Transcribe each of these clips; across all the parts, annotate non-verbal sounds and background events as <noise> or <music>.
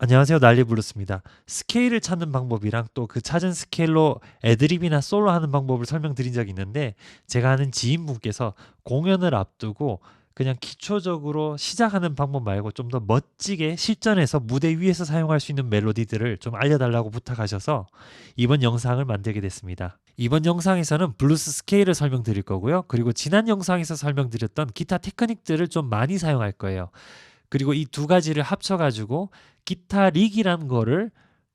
안녕하세요. 난리블루스입니다. 스케일을 찾는 방법이랑 또 그 찾은 스케일로 애드립이나 솔로 하는 방법을 설명드린 적이 있는데 제가 아는 지인분께서 공연을 앞두고 그냥 기초적으로 시작하는 방법 말고 좀 더 멋지게 실전에서 무대 위에서 사용할 수 있는 멜로디들을 좀 알려달라고 부탁하셔서 이번 영상을 만들게 됐습니다. 이번 영상에서는 블루스 스케일을 설명드릴 거고요. 그리고 지난 영상에서 설명드렸던 기타 테크닉들을 좀 많이 사용할 거예요. 그리고 이 두 가지를 합쳐가지고 기타 릭이라는 거를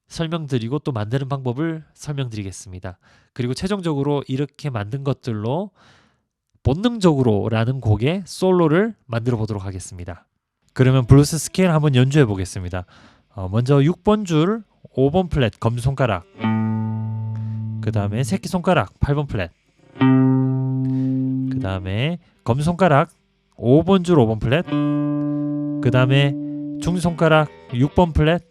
설명드리고 또 만드는 방법을 설명드리겠습니다. 그리고 최종적으로 이렇게 만든 것들로 본능적으로라는 곡의 솔로를 만들어 보도록 하겠습니다. 그러면 블루스 스케일 한번 연주해 보겠습니다. 어, 먼저 6번 줄 5번 플랫 검지손가락 그 다음에 새끼손가락 8번 플랫 그 다음에 검지손가락 5번 줄 5번 플랫 그 다음에 중지손가락 6번 플랫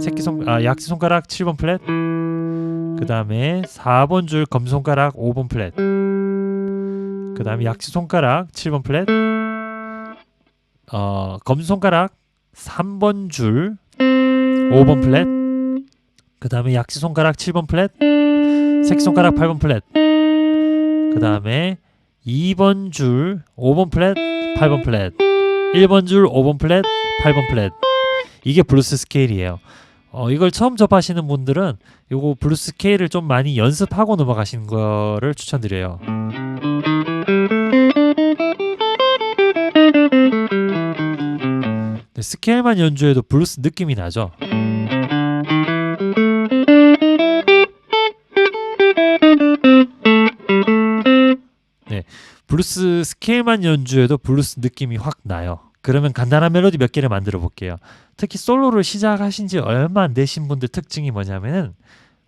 새끼손 아 약지손가락 7번 플랫 그 다음에 4번 줄 검지손가락 5번 플랫 그 다음에 약지손가락 7번 플랫 어 검지손가락 3번 줄 5번 플랫 그 다음에 약지손가락 7번 플랫 새끼손가락 8번 플랫 그 다음에 2번 줄 5번 플랫 8번 플랫 1번 줄 5번 플랫 8번 플랫. 이게 블루스 스케일이에요. 어, 이걸 처음 접하시는 분들은 요거 블루스 스케일을 좀 많이 연습하고 넘어가시는 거를 추천드려요. 네, 스케일만 연주해도 블루스 느낌이 나죠 블루스 스케일만 연주해도 블루스 느낌이 확 나요. 그러면 간단한 멜로디 몇 개를 만들어 볼게요. 특히 솔로를 시작하신 지 얼마 안 되신 분들 특징이 뭐냐면은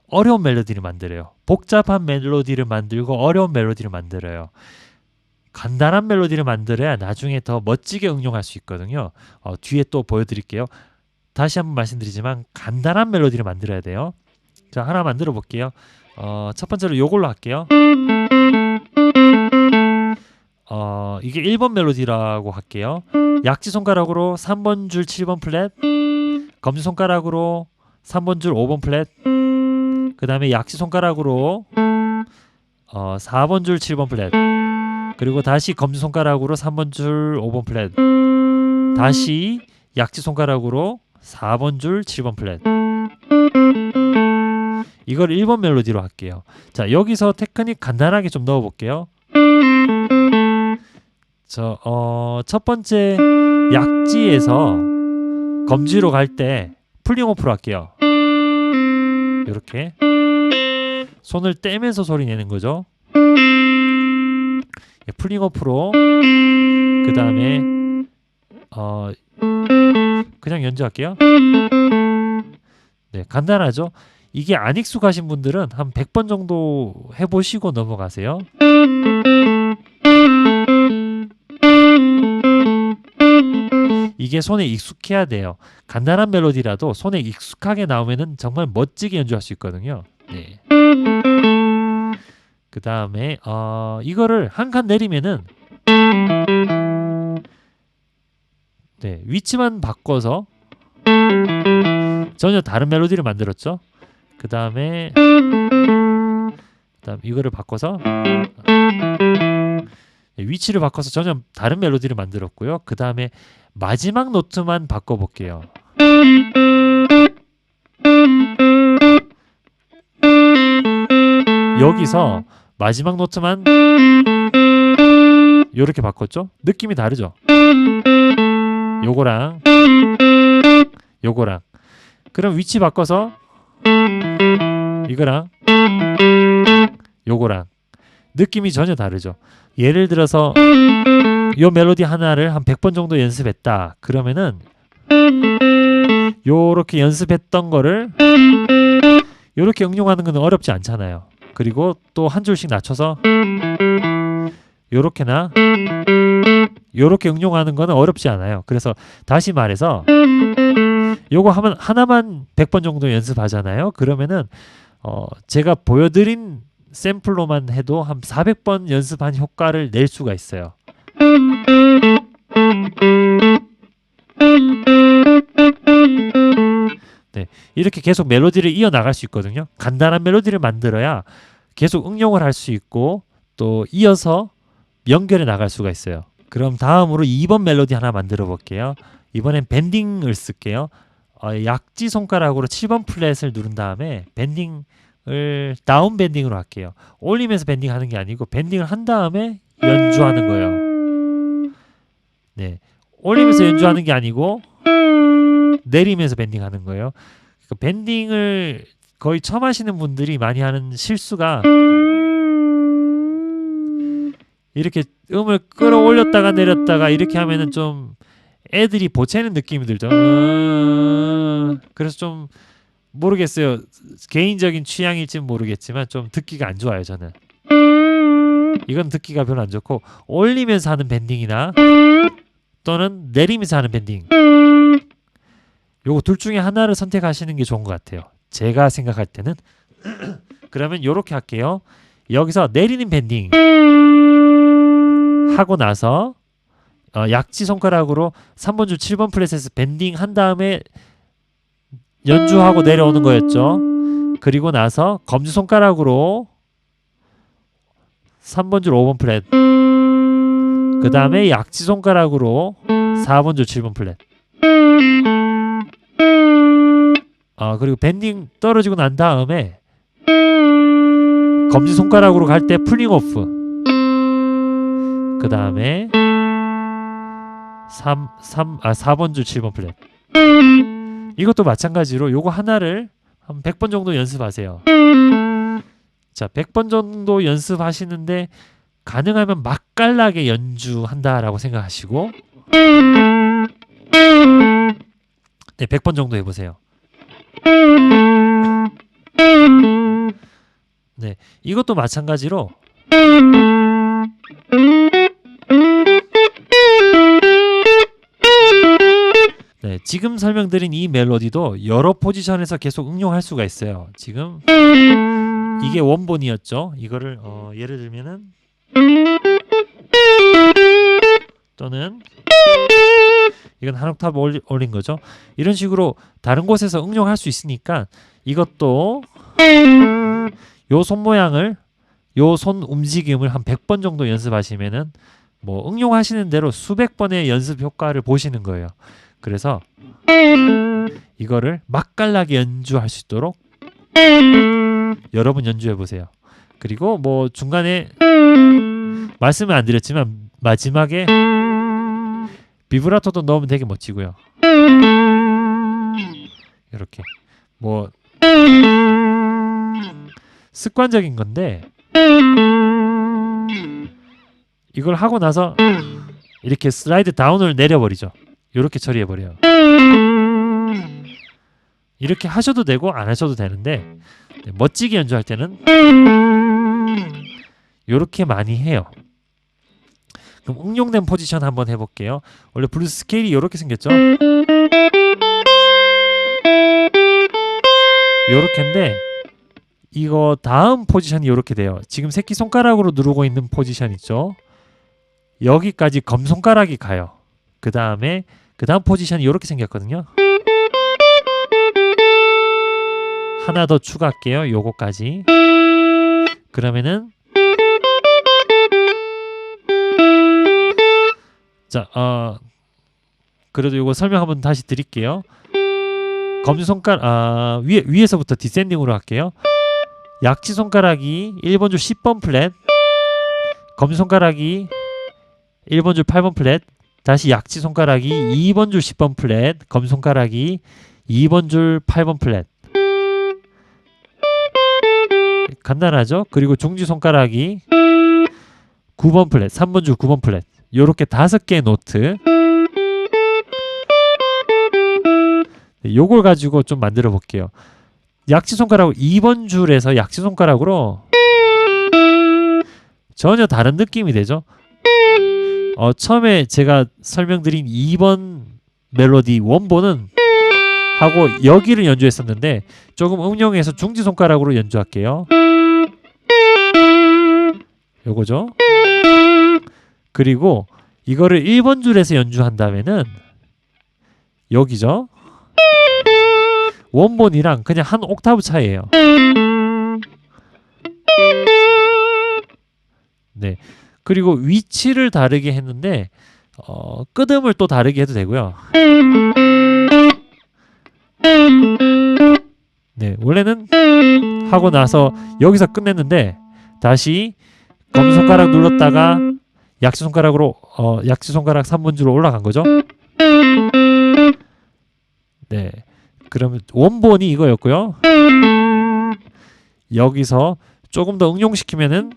어려운 멜로디를 만들어요. 복잡한 멜로디를 만들고 어려운 멜로디를 만들어요. 간단한 멜로디를 만들어야 나중에 더 멋지게 응용할 수 있거든요. 어, 뒤에 또 보여드릴게요. 다시 한번 말씀드리지만 간단한 멜로디를 만들어야 돼요. 자 하나 만들어 볼게요. 어, 첫 번째로 요걸로 할게요. 어, 이게 1번 멜로디라고 할게요. 약지 손가락으로 3번 줄 7번 플랫, 검지 손가락으로 3번 줄 5번 플랫, 그 다음에 약지 손가락으로 어, 4번 줄 7번 플랫, 그리고 다시 검지 손가락으로 3번 줄 5번 플랫, 다시 약지 손가락으로 4번 줄 7번 플랫. 이걸 1번 멜로디로 할게요. 자, 여기서 테크닉 간단하게 좀 넣어 볼게요. 저, 어, 첫 번째 약지에서 검지로 갈 때 풀링 오프로 할게요. 이렇게 손을 떼면서 소리 내는 거죠. 예, 풀링 오프로 그 다음에 어, 그냥 연주할게요. 네, 간단하죠. 이게 안 익숙하신 분들은 한 100번 정도 해보시고 넘어가세요. 이게 손에 익숙해야 돼요. 간단한 멜로디라도 손에 익숙하게 나오면은 정말 멋지게 연주할 수 있거든요. 네. 그 다음에 어, 이거를 한 칸 내리면은 네 위치만 바꿔서 전혀 다른 멜로디를 만들었죠. 그 다음에 그다음 이거를 바꿔서 네, 위치를 바꿔서 전혀 다른 멜로디를 만들었고요. 그 다음에 마지막 노트만 바꿔볼게요. 여기서 마지막 노트만 이렇게 바꿨죠? 느낌이 다르죠? 요거랑 요거랑 그럼 위치 바꿔서 이거랑 요거랑 느낌이 전혀 다르죠. 예를 들어서 요 멜로디 하나를 한 100번 정도 연습했다. 그러면은 요렇게 연습했던 거를 요렇게 응용하는 건 어렵지 않잖아요. 그리고 또 한 줄씩 낮춰서 요렇게나 요렇게 응용하는 거는 어렵지 않아요. 그래서 다시 말해서 요거 하면 하나만 100번 정도 연습하잖아요. 그러면은 어 제가 보여드린 샘플로만 해도 한 400번 연습한 효과를 낼 수가 있어요. 네, 이렇게 계속 멜로디를 이어 나갈 수 있거든요. 간단한 멜로디를 만들어야 계속 응용을 할 수 있고 또 이어서 연결해 나갈 수가 있어요. 그럼 다음으로 2번 멜로디 하나 만들어 볼게요. 이번엔 밴딩을 쓸게요. 어, 약지 손가락으로 7번 플랫을 누른 다음에 밴딩 을 다운 밴딩으로 할게요. 올리면서 밴딩 하는 게 아니고 밴딩을 한 다음에 연주하는 거예요. 네. 올리면서 연주하는 게 아니고 내리면서 밴딩 하는 거예요. 그 밴딩을 거의 처음 하시는 분들이 많이 하는 실수가 이렇게 음을 끌어올렸다가 내렸다가 이렇게 하면은 좀 애들이 보채는 느낌이 들죠. 음, 그래서 좀 모르겠어요. 개인적인 취향일지는 모르겠지만 좀 듣기가 안 좋아요. 저는 이건 듣기가 별로 안 좋고 올리면서 하는 밴딩이나 또는 내리면서 하는 밴딩 요거 둘 중에 하나를 선택하시는 게 좋은 것 같아요. 제가 생각할 때는 <clears throat> 그러면 요렇게 할게요. 여기서 내리는 밴딩 하고 나서 어, 약지 손가락으로 3번 줄 7번 플랫에서 밴딩 한 다음에 연주하고 내려오는 거였죠. 그리고 나서 검지 손가락으로 3번 줄 5번 플랫. 그 다음에 약지 손가락으로 4번 줄 7번 플랫. 아 그리고 밴딩 떨어지고 난 다음에 검지 손가락으로 갈 때 풀링 오프. 그 다음에 3, 3, 아 4번 줄 7번 플랫 이것도 마찬가지로 요거 하나를 한 100번 정도 연습하세요. 자 100번 정도 연습하시는데 가능하면 맛깔나게 연주한다라고 생각하시고 네 100번 정도 해보세요. 네 이것도 마찬가지로 지금 설명드린 이 멜로디도 여러 포지션에서 계속 응용할 수가 있어요. 지금 이게 원본이었죠. 이거를 어, 예를 들면은 또는 이건 한 올리, 올린 거죠. 이런 식으로 다른 곳에서 응용할 수 있으니까 이것도 요 손 모양을 요 손 움직임을 한 100번 정도 연습하시면은 뭐 응용하시는 대로 수백 번의 연습 효과를 보시는 거예요. 그래서 이거를 맛깔나게 연주할 수 있도록 여러분 연주해 보세요. 그리고 뭐 중간에 말씀을 안 드렸지만 마지막에 비브라토도 넣으면 되게 멋지고요. 이렇게 뭐 습관적인 건데 이걸 하고 나서 이렇게 슬라이드 다운을 내려버리죠. 이렇게 처리해 버려요. 이렇게 하셔도 되고 안 하셔도 되는데 네, 멋지게 연주할 때는 이렇게 많이 해요. 그럼 응용된 포지션 한번 해볼게요. 원래 블루스 스케일이 이렇게 생겼죠. 이렇게인데 이거 다음 포지션이 이렇게 돼요. 지금 새끼 손가락으로 누르고 있는 포지션 있죠. 여기까지 검 손가락이 가요. 그 다음에 그 다음 포지션이 이렇게 생겼거든요. 하나 더 추가할게요. 요거까지. 그러면은 자, 어 그래도 요거 설명 한번 다시 드릴게요. 검지 손가락 아, 위에 위에서부터 디센딩으로 할게요. 약지 손가락이 1번 줄 10번 플랫, 검지 손가락이 1번 줄 8번 플랫, 다시 약지 손가락이 2번 줄 10번 플랫, 검지 손가락이 2번 줄 8번 플랫. 간단하죠? 그리고 중지 손가락이 9번 플랫, 3번 줄 9번 플랫. 요렇게 다섯 개의 노트. 네, 요걸 가지고 좀 만들어 볼게요. 약지 손가락 2번 줄에서 약지 손가락으로 전혀 다른 느낌이 되죠. 어, 처음에 제가 설명드린 2번 멜로디 원본은 하고 여기를 연주했었는데 조금 응용해서 중지 손가락으로 연주할게요. 요거죠. 그리고 이거를 1번 줄에서 연주한다면은 여기죠. 원본이랑 그냥 한 옥타브 차이예요. 네. 그리고 위치를 다르게 했는데 어, 끄듬을 또 다르게 해도 되고요. 네, 원래는 하고 나서 여기서 끝냈는데 다시 검지손가락 눌렀다가 약지손가락으로 어, 약지손가락 3분주로 올라간 거죠. 네, 그러면 원본이 이거였고요. 여기서 조금 더 응용시키면은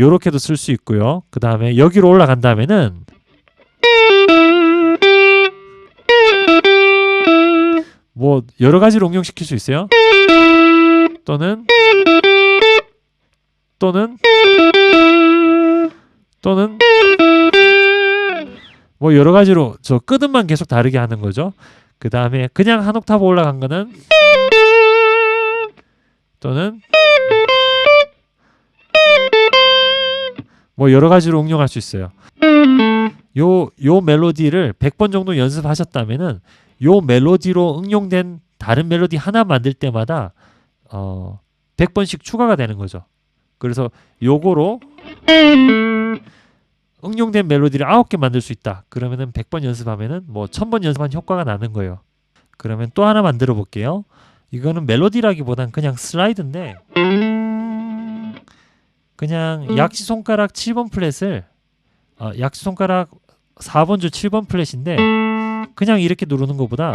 요렇게도 쓸 수 있고요. 그 다음에 여기로 올라간 다음에는 뭐 여러 가지로 응용시킬 수 있어요. 또는 또는 또는 뭐 여러 가지로 저 끄듬만 계속 다르게 하는 거죠. 그 다음에 그냥 한 옥타브 올라간 거는 또는 뭐 여러 가지로 응용할 수 있어요. 요, 요 멜로디를 100번 정도 연습하셨다면은 요 멜로디로 응용된 다른 멜로디 하나 만들 때마다 어 100번씩 추가가 되는 거죠. 그래서 요거로 응용된 멜로디를 9개 만들 수 있다. 그러면은 100번 연습하면은 뭐 1000번 연습한 효과가 나는 거예요. 그러면 또 하나 만들어 볼게요. 이거는 멜로디라기보단 그냥 슬라이드인데 그냥 약지 손가락 7번 플랫을 어, 약지 손가락 4번 줄 7번 플랫인데 그냥 이렇게 누르는 것보다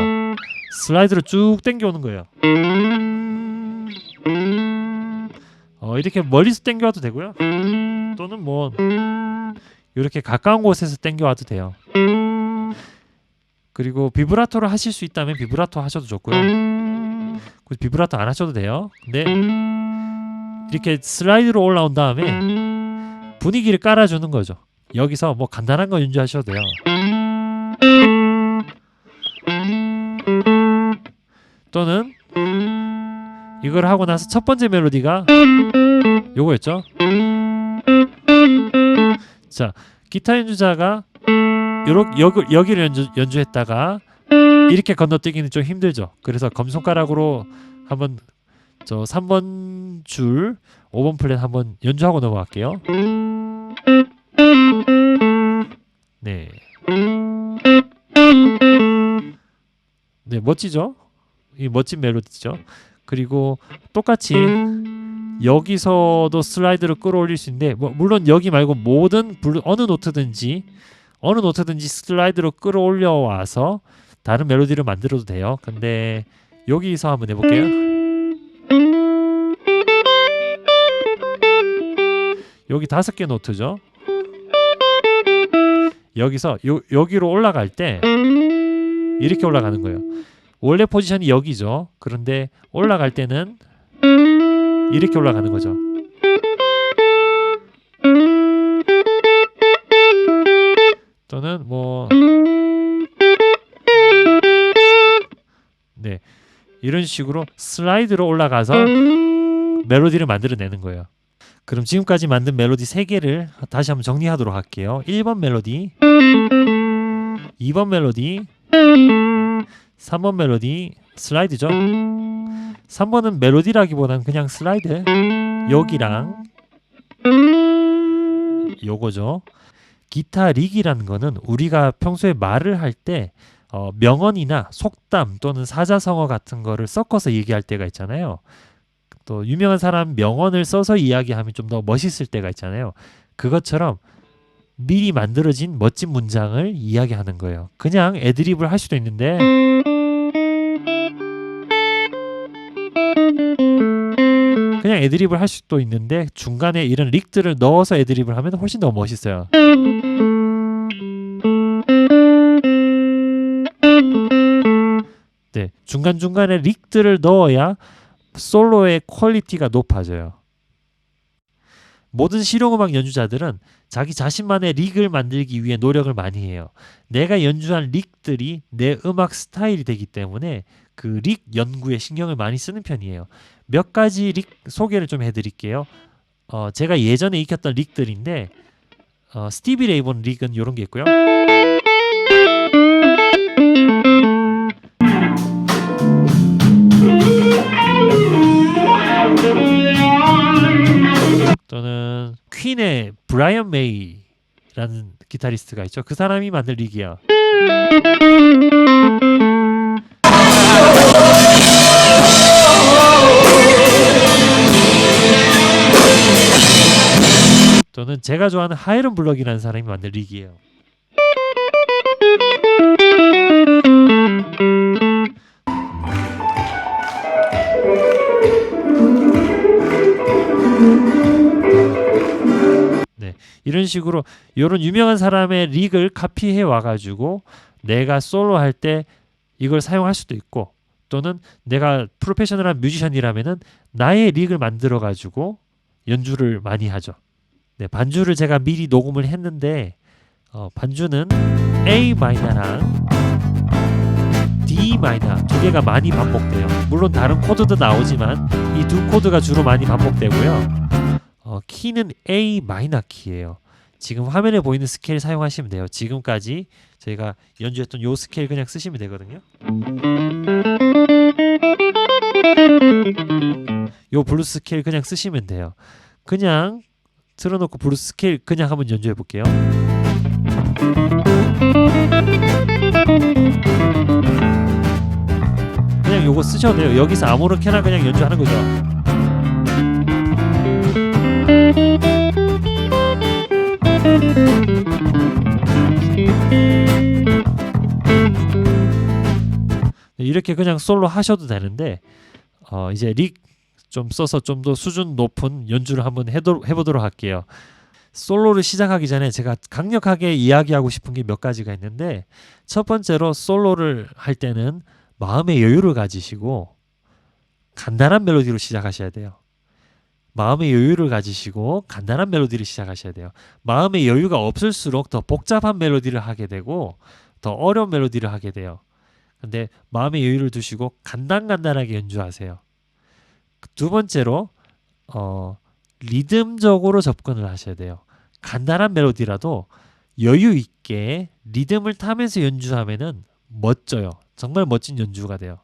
슬라이드로 쭉 당겨오는 거예요. 어, 이렇게 멀리서 당겨와도 되고요. 또는 뭐 이렇게 가까운 곳에서 당겨와도 돼요. 그리고 비브라토를 하실 수 있다면 비브라토 하셔도 좋고요. 비브라토 안 하셔도 돼요. 근데 이렇게 슬라이드로 올라온 다음에 분위기를 깔아주는 거죠. 여기서 뭐 간단한 거 연주하셔도 돼요. 또는 이걸 하고 나서 첫 번째 멜로디가 요거였죠. 자, 기타 연주자가 요렇게 여기, 여기를 연주, 연주했다가 이렇게 건너뛰기는 좀 힘들죠. 그래서 검손가락으로 한번 저 3번 줄 5번 플랫 한번 연주하고 넘어갈게요. 네. 네, 멋지죠? 이 멋진 멜로디죠. 그리고 똑같이 여기서도 슬라이드를 끌어올릴 수 있는데 뭐 물론 여기 말고 모든 어느 노트든지 어느 노트든지 슬라이드로 끌어올려 와서 다른 멜로디를 만들어도 돼요. 근데 여기서 한번 해볼게요. 여기 다섯 개 노트죠. 여기서 요, 여기로 올라갈 때 이렇게 올라가는 거예요. 원래 포지션이 여기죠. 그런데 올라갈 때는 이렇게 올라가는 거죠. 또는 뭐 네. 이런 식으로 슬라이드로 올라가서 멜로디를 만들어내는 거예요. 그럼 지금까지 만든 멜로디 3개를 다시 한번 정리하도록 할게요. 1번 멜로디, 2번 멜로디, 3번 멜로디 슬라이드죠. 3번은 멜로디라기보다는 그냥 슬라이드. 여기랑 요거죠. 기타 릭이라는 거는 우리가 평소에 말을 할때 어, 명언이나 속담 또는 사자성어 같은 거를 섞어서 얘기할 때가 있잖아요. 또 유명한 사람 명언을 써서 이야기하면 좀 더 멋있을 때가 있잖아요. 그것처럼 미리 만들어진 멋진 문장을 이야기하는 거예요. 그냥 애드립을 할 수도 있는데 그냥 애드립을 할 수도 있는데 중간에 이런 릭들을 넣어서 애드립을 하면 훨씬 더 멋있어요. 네, 중간중간에 릭들을 넣어야 솔로의 퀄리티가 높아져요. 모든 실용음악 연주자들은 자기 자신만의 릭을 만들기 위해 노력을 많이 해요. 내가 연주한 릭들이 내 음악 스타일이 되기 때문에 그 릭 연구에 신경을 많이 쓰는 편이에요. 몇 가지 릭 소개를 좀 해드릴게요. 어, 제가 예전에 익혔던 릭들인데 어, 스티비 레이본 릭은 이런 게 있고요. 퀸의 브라이언 메이라는 기타리스트가 있죠. 그 사람이 만든 릭이야. 저는 제가 좋아하는 하이런 블럭이라는 사람이 만든 릭이에요. 네, 이런 식으로 이런 유명한 사람의 릭을 카피해 와가지고 내가 솔로 할 때 이걸 사용할 수도 있고 또는 내가 프로페셔널한 뮤지션이라면은 나의 릭을 만들어 가지고 연주를 많이 하죠. 네, 반주를 제가 미리 녹음을 했는데 어, 반주는 A 마이너랑 D 마이너 두 개가 많이 반복돼요. 물론 다른 코드도 나오지만 이 두 코드가 주로 많이 반복되고요. 어, 키는 A 마이너 키예요. 지금 화면에 보이는 스케일 사용하시면 돼요. 지금까지 저희가 연주했던 요 스케일 그냥 쓰시면 되거든요. 요 블루스 스케일 그냥 쓰시면 돼요. 그냥 틀어놓고 블루스 스케일 그냥 한번 연주해 볼게요. 그냥 요거 쓰셔도 돼요. 여기서 아무렇게나 그냥 연주하는 거죠. 이렇게 그냥 솔로 하셔도 되는데 어, 이제 릭 좀 써서 좀 더 수준 높은 연주를 한번 해도, 해보도록 할게요. 솔로를 시작하기 전에 제가 강력하게 이야기하고 싶은 게 몇 가지가 있는데 첫 번째로 솔로를 할 때는 마음의 여유를 가지시고 간단한 멜로디로 시작하셔야 돼요. 마음의 여유를 가지시고 간단한 멜로디를 시작하셔야 돼요. 마음의 여유가 없을수록 더 복잡한 멜로디를 하게 되고 더 어려운 멜로디를 하게 돼요. 근데 마음의 여유를 두시고 간단간단하게 연주하세요. 두 번째로 어, 리듬적으로 접근을 하셔야 돼요. 간단한 멜로디라도 여유 있게 리듬을 타면서 연주하면은 멋져요. 정말 멋진 연주가 돼요.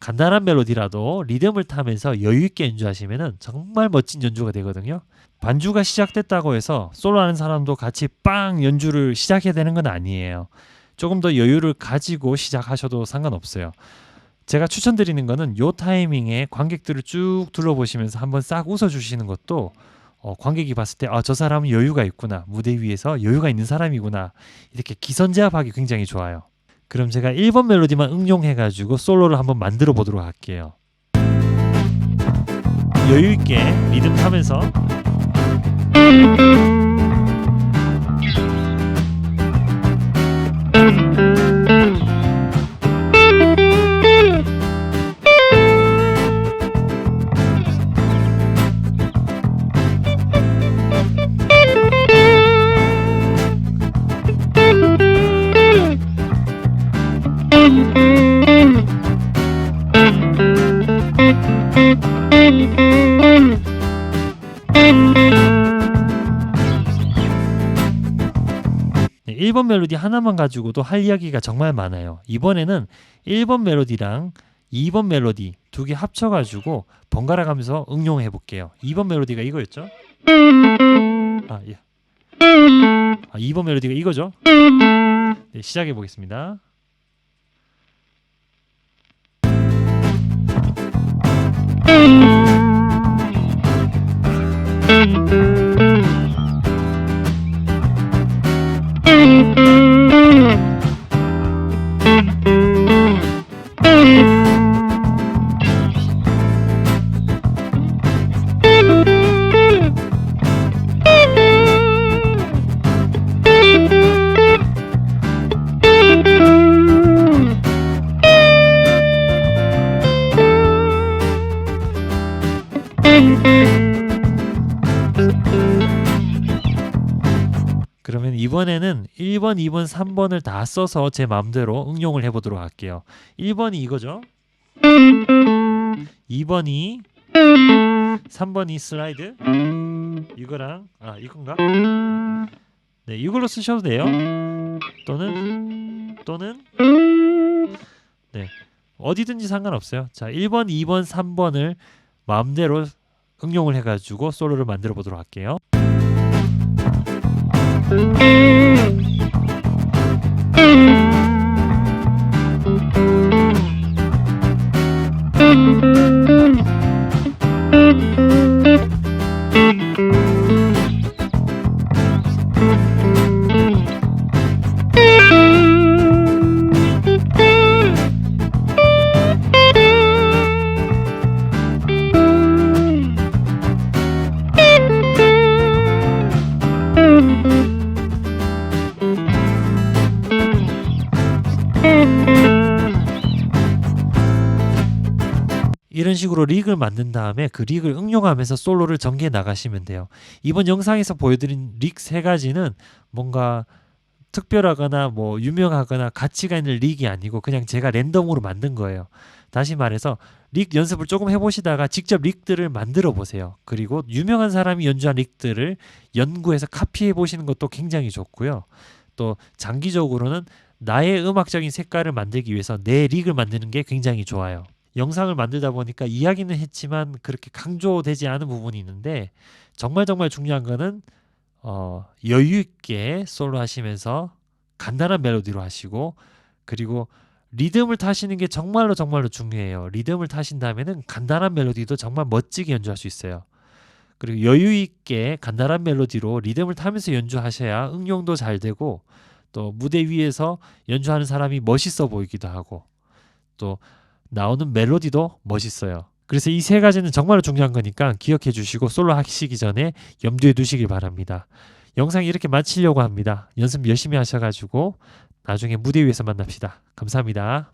간단한 멜로디라도 리듬을 타면서 여유 있게 연주하시면은 정말 멋진 연주가 되거든요. 반주가 시작됐다고 해서 솔로하는 사람도 같이 빵 연주를 시작해야 되는 건 아니에요. 조금 더 여유를 가지고 시작하셔도 상관없어요. 제가 추천드리는 거는 요 타이밍에 관객들을 쭉 둘러보시면서 한번 싹 웃어주시는 것도 어, 관객이 봤을 때 아 저 사람은 여유가 있구나 무대 위에서 여유가 있는 사람이구나 이렇게 기선제압하기 굉장히 좋아요. 그럼 제가 1번 멜로디만 응용해가지고 솔로를 한번 만들어 보도록 할게요. 여유 있게 리듬 타면서 네, 1번 멜로디 하나만 가지고도 할 이야기가 정말 많아요. 이번에는 1번 멜로디랑 2번 멜로디 두 개 합쳐가지고 번갈아 가면서 응용해 볼게요. 2번 멜로디가 이거였죠? 아, 예. 아, 2번 멜로디가 이거죠? 네, 시작해 보겠습니다. 그러 1번, 2번, 3번을 다 써서 제 마음대로 응용을 해보도록 할게요. 1번이 이거죠. 2번이 3번이 슬라이드 이거랑 아 이건가? 네 이걸로 쓰셔도 돼요. 또는 또는 네 어디든지 상관없어요. 자 1번, 2번, 3번을 마음대로 응용을 해가지고 솔로를 만들어 보도록 할게요. Mm-hmm. 이런 식으로 릭을 만든 다음에 그 릭을 응용하면서 솔로를 전개해 나가시면 돼요. 이번 영상에서 보여드린 릭 세 가지는 뭔가 특별하거나 뭐 유명하거나 가치가 있는 릭이 아니고 그냥 제가 랜덤으로 만든 거예요. 다시 말해서 릭 연습을 조금 해보시다가 직접 릭들을 만들어 보세요. 그리고 유명한 사람이 연주한 릭들을 연구해서 카피해 보시는 것도 굉장히 좋고요. 또 장기적으로는 나의 음악적인 색깔을 만들기 위해서 내 릭을 만드는 게 굉장히 좋아요. 영상을 만들다 보니까 이야기는 했지만 그렇게 강조되지 않은 부분이 있는데 정말 정말 중요한 거는 어, 여유 있게 솔로 하시면서 간단한 멜로디로 하시고 그리고 리듬을 타시는 게 정말로 정말로 중요해요. 리듬을 타신다면은 간단한 멜로디도 정말 멋지게 연주할 수 있어요. 그리고 여유 있게 간단한 멜로디로 리듬을 타면서 연주하셔야 응용도 잘 되고 또 무대 위에서 연주하는 사람이 멋있어 보이기도 하고 또 나오는 멜로디도 멋있어요. 그래서 이 세 가지는 정말로 중요한 거니까 기억해 주시고 솔로 하시기 전에 염두에 두시길 바랍니다. 영상 이렇게 마치려고 합니다. 연습 열심히 하셔가지고 나중에 무대 위에서 만납시다. 감사합니다.